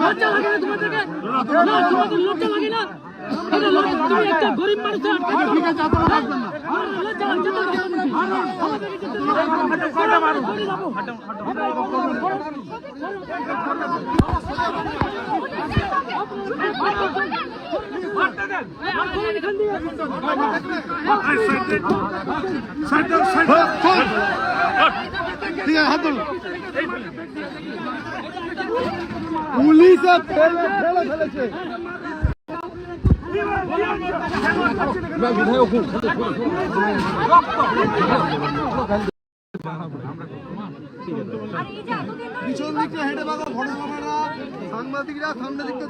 লজ্জা লাগে না তোমাদেরকে না তোমাদের লজ্জা লাগে না তুমি একটা গরিব আছে হাত পুলিশে ফেলে ফেলে ফেলেছে। পিছন দিকটা হেঁটে পাবো ফটোগ্রাফাররা সাংবাদিকরা সামনে দিকটা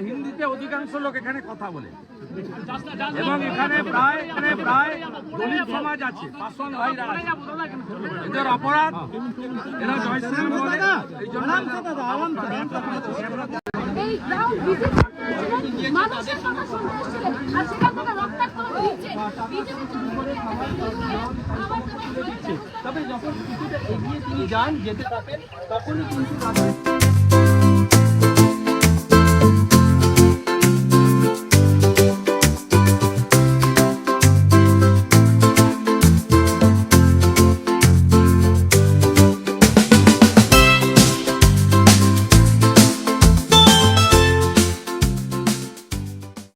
হিন্দিতে অধিকাংশ লোক এখানে কথা বলে এবং এখানে প্রায় এখানে প্রায় দলিত সমাজ আছে ভাইরা এদের অপরাধ এরা জয়শ্রী বলে এই জন্য এই গ্রাউন্ড ভিজিট মানুষের কথা তবে যখন কিছুটা এগিয়ে তিনি যান যেতে থাকেন তখনই কিন্তু